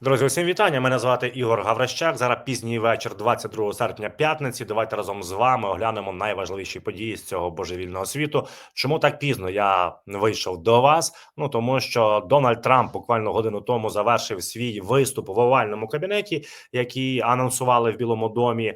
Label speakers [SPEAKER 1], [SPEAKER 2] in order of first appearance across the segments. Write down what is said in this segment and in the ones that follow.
[SPEAKER 1] Друзі, усім вітання. Мене звати Ігор Гаврищак. Зараз пізній вечір, 22 серпня, п'ятниці. Давайте разом з вами оглянемо найважливіші події з цього божевільного світу. Чому так пізно я вийшов до вас? Ну тому що Дональд Трамп буквально годину тому завершив свій виступ в овальному кабінеті, який анонсували в Білому домі.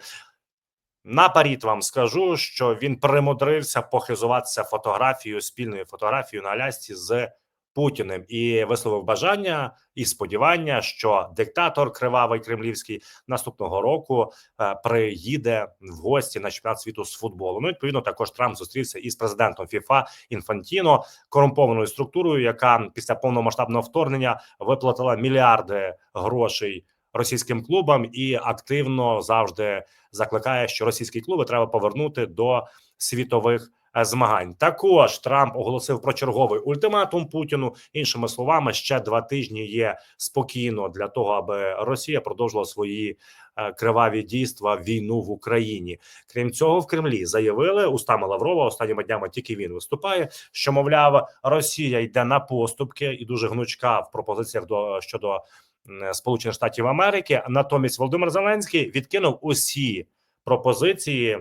[SPEAKER 1] Наперед вам скажу, що він примудрився похизуватися фотографією спільною фотографією на Алясці з Путіним і висловив бажання і сподівання, що диктатор кривавий кремлівський наступного року е, приїде в гості на чемпіонат світу з футболу. Ну відповідно, також Трамп зустрівся із президентом ФІФА Інфантіно, корумпованою структурою, яка після повномасштабного вторгнення виплатила мільярди грошей російським клубам і активно завжди закликає, що російські клуби треба повернути до світових змагань. Також Трамп оголосив про черговий ультиматум Путіну. Іншими словами, ще два тижні є спокійно для того, аби Росія продовжила свої е, криваві дійства війну в Україні. Крім цього, в Кремлі заявили устами Лаврова останніми днями тільки він виступає. Що мовляв, Росія йде на поступки і дуже гнучка в пропозиціях до щодо Сполучених Штатів Америки. Натомість Володимир Зеленський відкинув усі пропозиції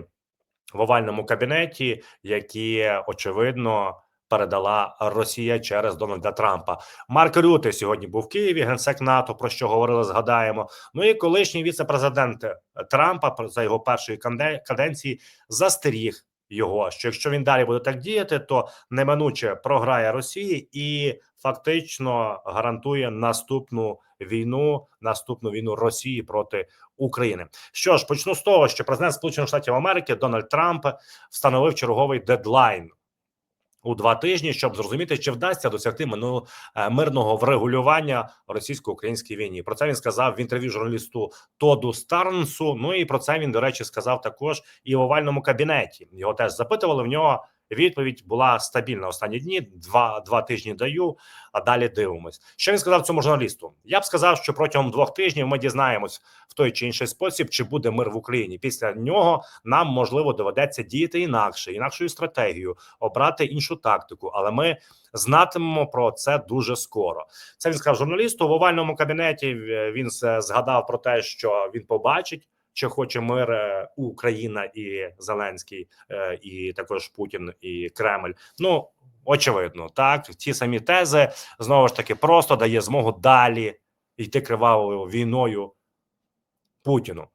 [SPEAKER 1] в овальному кабінеті, які очевидно передала Росія через Дональда Трампа. Марк Рюте сьогодні був в Києві, генсек НАТО, про що говорили, згадаємо. Ну і колишній віце-президент Трампа за його першої каденції застеріг його, що якщо він далі буде так діяти, то неминуче програє Росії і фактично гарантує наступну війну, наступну війну Росії проти України. Що ж, почну з того, що президент Сполучених Штатів Америки Дональд Трамп встановив черговий дедлайн у два тижні, щоб зрозуміти, чи вдасться досягти е, мирного врегулювання російсько-українській війні. Про це він сказав в інтерв'ю журналісту Тоду Старнсу. Ну і про це він, до речі, сказав також і в овальному кабінеті. Його теж запитували в нього. Відповідь була стабільна останні дні. Два два тижні даю, а далі дивимось. Що він сказав цьому журналісту? Я б сказав, що протягом двох тижнів ми дізнаємось в той чи інший спосіб, чи буде мир в Україні. Після нього нам можливо доведеться діяти інакше, інакшою стратегією, обрати іншу тактику. Але ми знатимемо про це дуже скоро. Це він сказав журналісту в овальному кабінеті. е, Він згадав про те, що він побачить. Чи хоче мир е, Україна і Зеленський, е, і також Путін і Кремль? Ну очевидно, так ті самі тези знову ж таки просто дає змогу далі йти кривавою війною Путіну.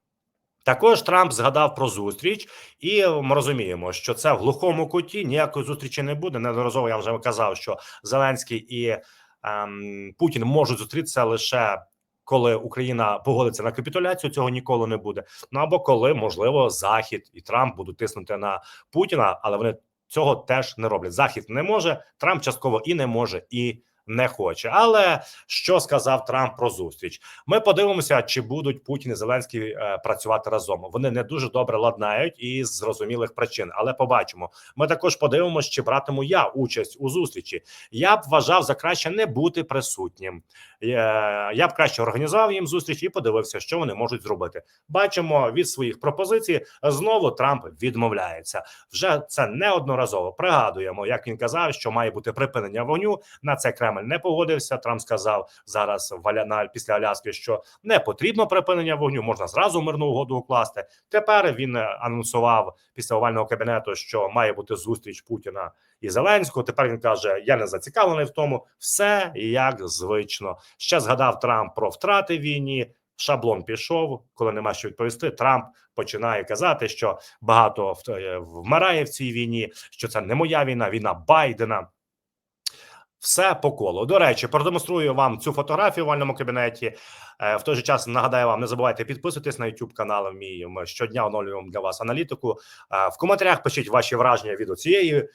[SPEAKER 1] Також Трамп згадав про зустріч, і ми розуміємо, що це в глухому куті ніякої зустрічі не буде. Неодноразово я вже казав, що Зеленський і ем, Путін можуть зустрітися лише коли Україна погодиться на капітуляцію. Цього ніколи не буде. Ну або коли можливо Захід і Трамп будуть тиснути на Путіна, але вони цього теж не роблять. Захід не може, Трамп частково і не може, і не хоче. Але що сказав Трамп про зустріч? Ми подивимося, чи будуть Путін і Зеленський е, працювати разом. Вони не дуже добре ладнають із зрозумілих причин, але побачимо. Ми також подивимося, чи братиму я участь у зустрічі. Я б вважав за краще не бути присутнім. Е, Я б краще організував їм зустріч і подивився, що вони можуть зробити. Бачимо від своїх пропозицій. Знову Трамп відмовляється. Вже це неодноразово пригадуємо, як він казав, що має бути припинення вогню. На це Кремль не погодився. Трамп сказав зараз в Аляна після Аляски, що не потрібно припинення вогню, можна зразу мирну угоду укласти. Тепер він е, анонсував після овального кабінету, що має бути зустріч Путіна і Зеленського. Тепер він каже: Я не зацікавлений в тому, все як звично. Ще згадав Трамп про втрати війні. Шаблон пішов, коли нема що відповісти. Трамп починає казати, що багато е, вмирає в цій війні, що це не моя війна, війна Байдена. Все по колу. До речі, продемонструю вам цю фотографію в вальному кабінеті. Е, В той же час нагадаю вам, не забувайте підписуватись на YouTube канал. Мій ми щодня оновлюємо для вас аналітику. Е, В коментарях пишіть ваші враження від цієї е,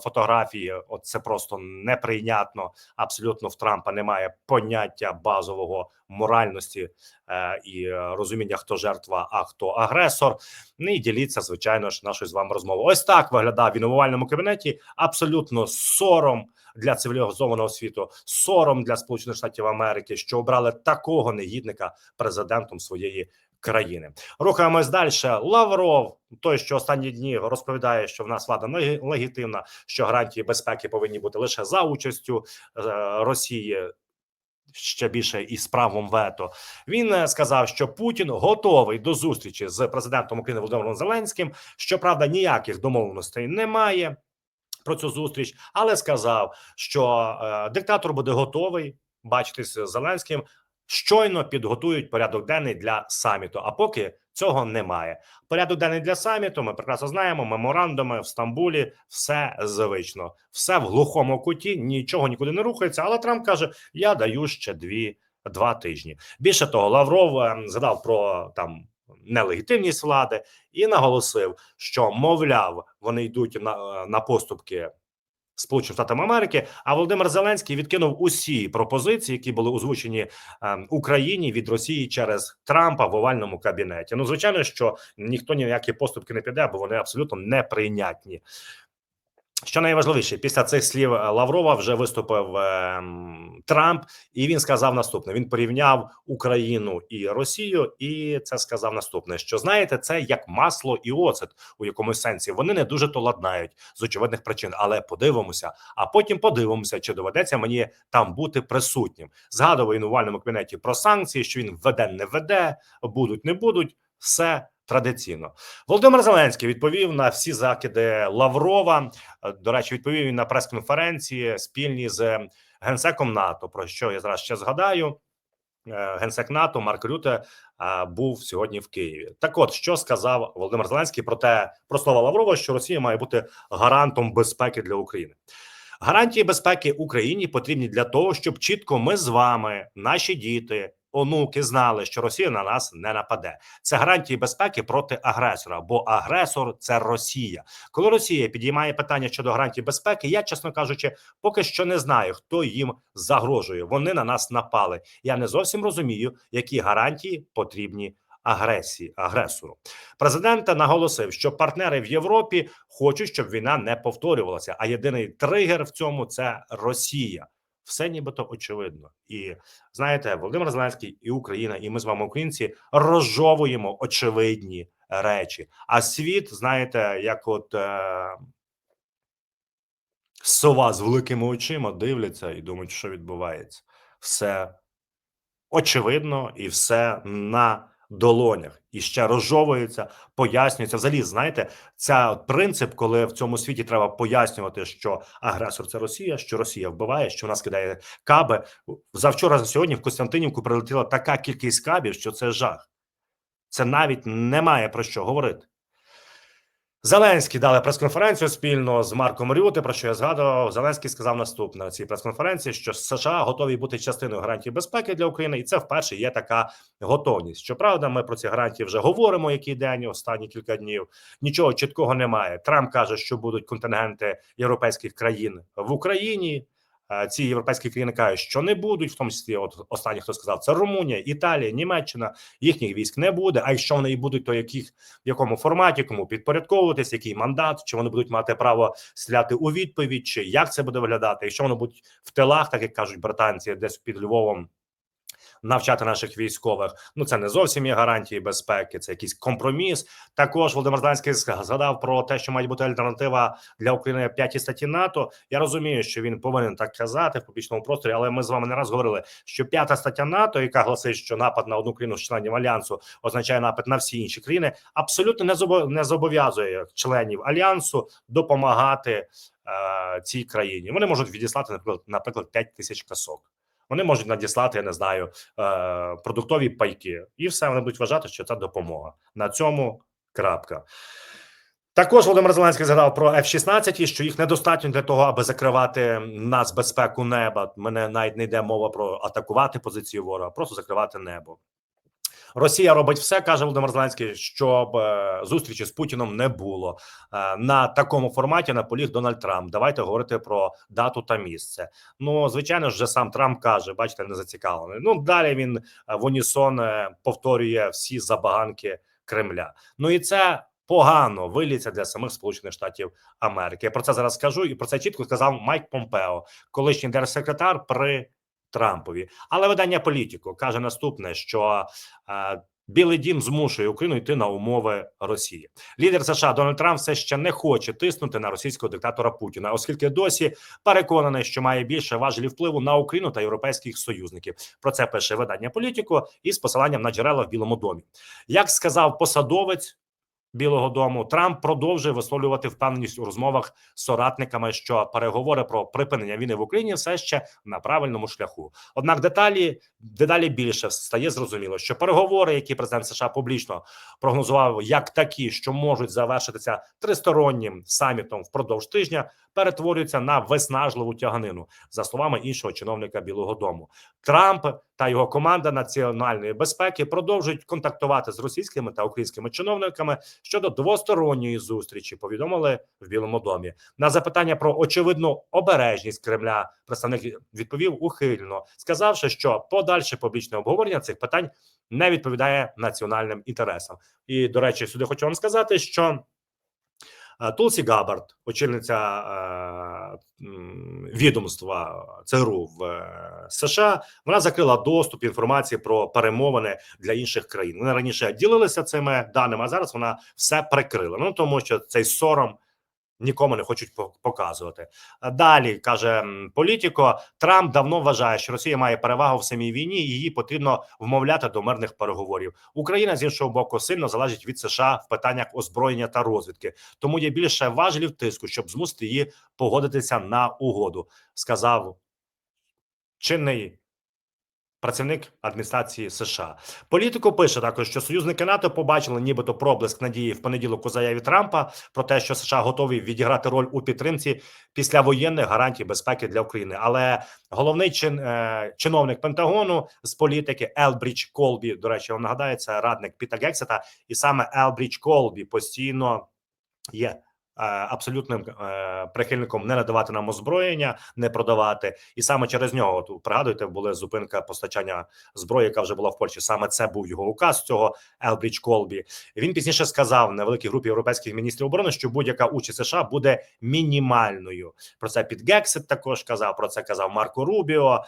[SPEAKER 1] фотографії. От це просто неприйнятно. Абсолютно в Трампа немає поняття базового моральності е, і е, розуміння, хто жертва, а хто агресор. Ну і діліться, звичайно ж, нашою з вами розмовою. Ось так виглядав він у овальному кабінеті. Абсолютно сором для цивілізованого світу, сором для Сполучених Штатів Америки, що обрали такого негідника президентом своєї країни. Рухаємось далі. Лавров, той, що останні дні розповідає, що в нас влада легітимна, що гарантії безпеки повинні бути лише за участю е, Росії. Ще більше із правом вето. Він е, сказав, що Путін готовий до зустрічі з президентом України Володимиром Зеленським. Щоправда, ніяких домовленостей немає про цю зустріч, але сказав, що е, диктатор буде готовий бачитися з Зеленським. Щойно підготують порядок денний для саміту. А поки цього немає. Порядок денний для саміту. Ми прекрасно знаємо. Меморандуми в Стамбулі, все звично, все в глухому куті, нічого нікуди не рухається. Але Трамп каже: я даю ще дві два тижні. Більше того, Лавров е, згадав про там нелегітимність влади і наголосив, що мовляв, вони йдуть на, на поступки. Сполученим Штатам Америки, а Володимир Зеленський відкинув усі пропозиції, які були озвучені е, Україні від Росії через Трампа в овальному кабінеті. Ну, звичайно, що ніхто ніякі поступки не піде, бо вони абсолютно неприйнятні. Що найважливіше, після цих слів Лаврова вже виступив е, Трамп, і він сказав наступне: він порівняв Україну і Росію, і це сказав наступне: що знаєте, це як масло і оцет у якомусь сенсі. Вони не дуже то ладнають з очевидних причин, але подивимося. А потім подивимося, чи доведеться мені там бути присутнім. Згадував він у вальному кабінеті про санкції, що він веде, не веде, будуть, не будуть. Все традиційно. Володимир Зеленський відповів на всі закиди Лаврова. До речі, відповів він на прес-конференції спільні з генсеком НАТО. Про що я зараз ще згадаю? Е, генсек НАТО Марк Рюте був сьогодні в Києві. Так, от що сказав Володимир Зеленський про те, про слова Лаврова, що Росія має бути гарантом безпеки для України. Гарантії безпеки Україні потрібні для того, щоб чітко ми з вами, наші діти, онуки знали, що Росія на нас не нападе. Це гарантії безпеки проти агресора, бо агресор це Росія. Коли Росія підіймає питання щодо гарантій безпеки, я чесно кажучи, поки що не знаю, хто їм загрожує. Вони на нас напали. Я не зовсім розумію, які гарантії потрібні. Агресії агресору президента наголосив, що партнери в Європі хочуть, щоб війна не повторювалася. А єдиний тригер в цьому це Росія все нібито очевидно. І знаєте, Володимир Зеленський і Україна, і ми з вами, українці, розжовуємо очевидні речі. А світ, знаєте, як от е, сова з великими очима дивляться і думають, що відбувається. Все очевидно і все на долонях і ще розжовується, пояснюється. Взагалі, знаєте, це принцип, коли в цьому світі треба пояснювати, що агресор це Росія, що Росія вбиває, що вона скидає каби. Завчора за сьогодні в Костянтинівку прилетіла така кількість кабів, що це жах. Це навіть немає про що говорити. Зеленський дали прес-конференцію спільно з Марком Рюти. Про що я згадував? Зеленський сказав наступне на цій прес-конференції, що США готові бути частиною гарантії безпеки для України, і це вперше є така готовність. Щоправда, ми про ці гарантії вже говоримо. Який день останні кілька днів нічого чіткого немає. Трамп каже, що будуть контингенти європейських країн в Україні. Е, ці європейські країни кажуть, що не будуть, в тому числі, от останній хто сказав, це Румунія, Італія, Німеччина. Їхніх військ не буде. А якщо вони і будуть, то яких в якому форматі, кому підпорядковуватись, який мандат, чи вони будуть мати право стріляти у відповідь, чи як це буде виглядати? Якщо вони будуть в тилах, так як кажуть британці, десь під Львовом навчати наших військових. Ну це не зовсім є гарантії безпеки, це якийсь компроміс. Також Володимир Зеленський згадав про те, що має бути альтернатива для України п'ятій статті НАТО. Я розумію, що він повинен так казати в публічному просторі, але ми з вами не раз говорили, що п'ята стаття НАТО, яка гласить, що напад на одну країну з членів альянсу означає напад на всі інші країни, абсолютно не зобов'язує членів альянсу допомагати е, цій країні. Вони можуть відіслати наприклад, наприклад 5 тисяч касок. Вони можуть надіслати, я не знаю, е, продуктові пайки, і все вони будуть вважати, що це допомога. На цьому крапка. Також Володимир Зеленський згадав про F-16, що їх недостатньо для того, аби закривати нас безпеку неба. Мене навіть не йде мова про атакувати позицію ворога, просто закривати небо. Росія робить все, каже Володимир Зеленський, щоб е, зустрічі з Путіном не було е, на такому форматі. Наполіг Дональд Трамп. Давайте говорити про дату та місце. Ну звичайно ж, вже сам Трамп каже, бачите, не зацікавлений. Ну далі він е, в Унісон повторює всі забаганки Кремля. Ну і це. Погано виліться для самих Сполучених Штатів Америки. Я про це зараз скажу, і про це чітко сказав Майк Помпео, колишній держсекретар при Трампові. Але видання політику каже наступне: що е, Білий Дім змушує Україну йти на умови Росії. Лідер США Дональд Трамп все ще не хоче тиснути на російського диктатора Путіна, оскільки досі переконаний, що має більше важелі впливу на Україну та європейських союзників. Про це пише видання Політіко із посиланням на джерела в Білому домі. Як сказав посадовець Білого Дому, Трамп продовжує висловлювати впевненість у розмовах з соратниками, що переговори про припинення війни в Україні все ще на правильному шляху. Однак деталі дедалі більше стає зрозуміло, що переговори, які президент США публічно прогнозував, як такі, що можуть завершитися тристороннім самітом впродовж тижня, перетворюються на виснажливу тяганину, за словами іншого чиновника Білого Дому. Трамп та його команда національної безпеки продовжують контактувати з російськими та українськими чиновниками щодо двосторонньої зустрічі. Повідомили в Білому домі на запитання про очевидну обережність Кремля. Представник відповів ухильно, сказавши, що подальше публічне обговорення цих питань не відповідає національним інтересам. І до речі, сюди хочу вам сказати, що. е, Тулсі Габард, очільниця е, відомства ЦРУ в е, США, вона закрила доступ інформації про перемовини для інших країн. Вони раніше ділилися цими даними, а зараз вона все прикрила. Ну тому що цей сором нікому не хочуть показувати. Далі каже політико, Трамп давно вважає, що Росія має перевагу в самій війні, і її потрібно вмовляти до мирних переговорів. Україна з іншого боку сильно залежить від США в питаннях озброєння та розвідки, тому є більше важелів тиску, щоб змусити її погодитися на угоду, сказав чинний. Працівник адміністрації США політико пише також, що союзники НАТО побачили, нібито проблиск надії в понеділок у заяві Трампа про те, що США готові відіграти роль у підтримці післявоєнних гарантій безпеки для України. Але головний чин, е, чиновник Пентагону з політики Елбрідж Колбі, до речі, вам нагадаю, це радник Піта Гексета, і саме Елбрідж Колбі постійно є абсолютним е, прихильником не надавати нам озброєння, не продавати, і саме через нього от, пригадуєте, була зупинка постачання зброї, яка вже була в Польщі. Саме це був його указ цього Елбрідж Колбі. Він пізніше сказав на великій групі європейських міністрів оборони, що будь-яка участь США буде мінімальною. Про це під Гексет також казав. Про це казав Марко Рубіо.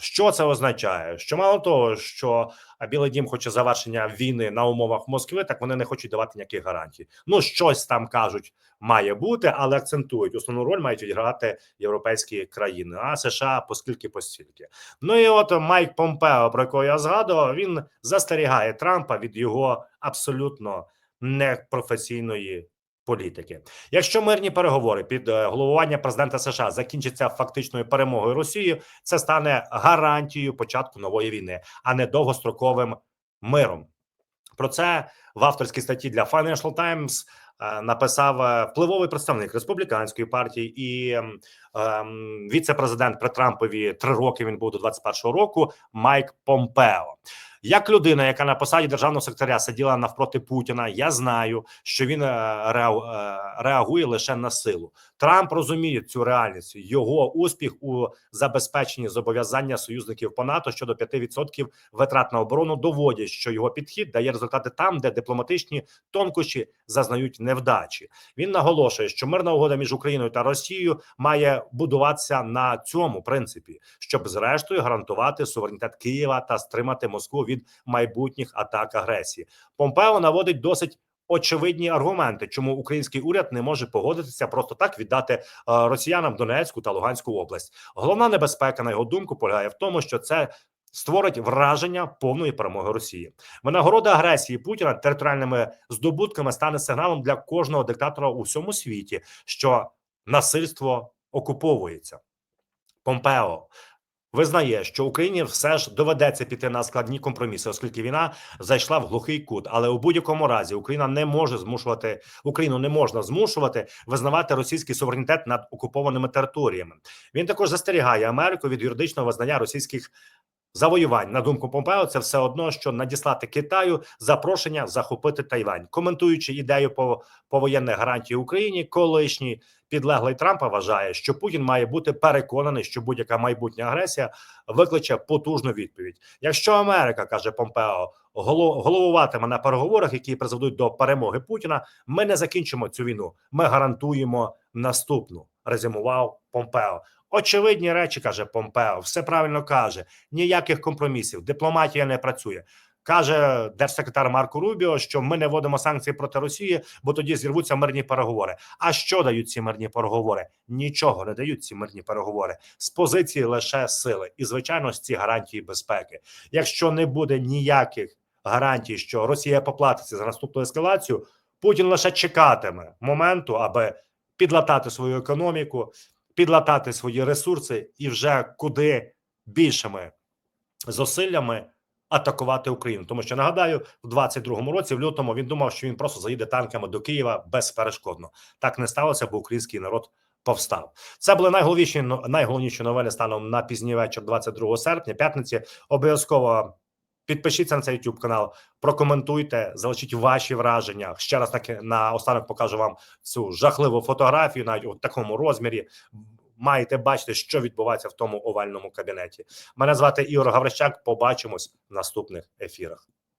[SPEAKER 1] Що це означає? Що мало того, що Білий Дім хоче завершення війни на умовах Москви, так вони не хочуть давати ніяких гарантій. Ну щось там кажуть, має бути, але акцентують основну роль мають відіграти європейські країни, а США поскільки постільки. Ну і от Майк Помпео, про якого я згадував, він застерігає Трампа від його абсолютно непрофесійної політики. Якщо мирні переговори під е, головування президента США закінчаться фактичною перемогою Росії, це стане гарантією початку нової війни, а не довгостроковим миром. Про це в авторській статті для Financial Times написав е, впливовий представник республіканської партії і ем, ем, віце-президент при Трампові три роки. Він був до 21-го року. Майк Помпео. Як людина, яка на посаді державного секретаря сиділа навпроти Путіна, я знаю, що він е, е, реагує лише на силу. Трамп розуміє цю реальність. Його успіх у забезпеченні зобов'язання союзників по НАТО щодо 5% витрат на оборону доводять, що його підхід дає результати там, де дипломатичні тонкощі зазнають невдачі. Він наголошує, що мирна угода між Україною та Росією має будуватися на цьому принципі, щоб зрештою гарантувати суверенітет Києва та стримати Москву від майбутніх атак агресії. Помпео наводить досить. Очевидні аргументи, чому український уряд не може погодитися просто так віддати е, росіянам Донецьку та Луганську область. Головна небезпека, на його думку, полягає в тому, що це створить враження повної перемоги Росії. Винагорода агресії Путіна територіальними здобутками стане сигналом для кожного диктатора у всьому світі, що насильство окуповується. Помпео визнає, що Україні все ж доведеться піти на складні компроміси, оскільки війна зайшла в глухий кут. Але у будь-якому разі Україна не може змушувати Україну не можна змушувати визнавати російський суверенітет над окупованими територіями. Він також застерігає Америку від юридичного визнання російських. Завоювань на думку Помпео, це все одно, що надіслати Китаю запрошення захопити Тайвань, коментуючи ідею по повоєнних гарантій Україні, колишній підлеглий Трампа вважає, що Путін має бути переконаний, що будь-яка майбутня агресія викличе потужну відповідь. Якщо Америка каже Помпео, голо- головуватиме на переговорах, які призведуть до перемоги Путіна, ми не закінчимо цю війну. Ми гарантуємо наступну. Резюмував Помпео. Очевидні речі каже Помпео. Все правильно каже. Ніяких компромісів. Дипломатія не працює. Каже держсекретар Марко Рубіо, що ми не вводимо санкції проти Росії, бо тоді зірвуться мирні переговори. А що дають ці мирні переговори? Нічого не дають ці мирні переговори з позиції лише сили і звичайно з ці гарантії безпеки. Якщо не буде ніяких гарантій, що Росія поплатиться за наступну ескалацію, Путін лише чекатиме моменту, аби підлатати свою економіку, підлатати свої ресурси і вже куди більшими зусиллями атакувати Україну. Тому що нагадаю, в 22-му році, в лютому, він думав, що він просто заїде танками до Києва безперешкодно. Так не сталося, бо український народ повстав. Це були найголовніші найголовніші новини станом на пізній вечір, 22 серпня, п'ятниці. Обов'язково. Підпишіться на цей YouTube канал, прокоментуйте, залишіть ваші враження. Ще раз таки на останок покажу вам цю жахливу фотографію, навіть у такому розмірі. Маєте бачити, що відбувається в тому овальному кабінеті. Мене звати Ігор Гаврищак. Побачимось в наступних ефірах.